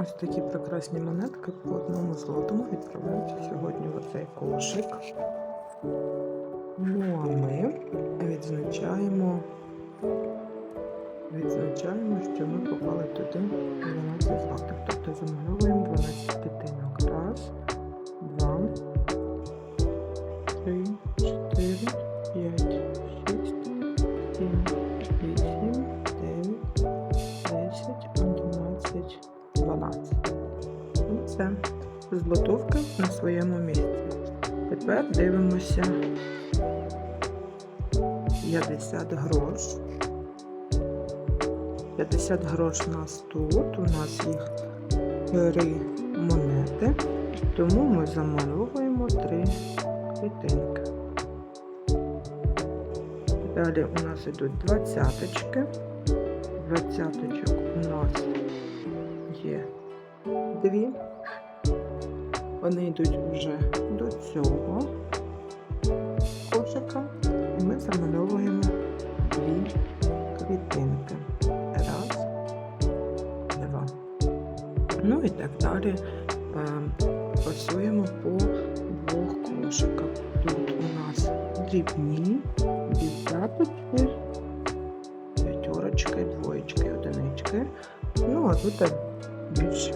Ось такі прекрасні монетки по одному злотому відправляються сьогодні в оцей кошик. Ну а ми відзначаємо, відзначаємо, що ми попали туди 12 злотих. Тобто замальовуємо 12 п'ятинок. Раз, два, три, І ну, це Зблотовка на своєму місці. Тепер дивимося 50 грош. 50 грош у нас тут. У нас їх 3 монети, тому ми замальовуємо 3 клітинки. Далі у нас йдуть двадцяточки. Двадцяточок у нас дві. Вони йдуть вже до цього кошика. І ми замальовуємо дві клітинки. Раз, два. Ну і так далі е, пасуємо по двох кошиках. Тут у нас дрібні, десяточки, п'ятерочки, двоєчки, одинички. Ну, а тут більш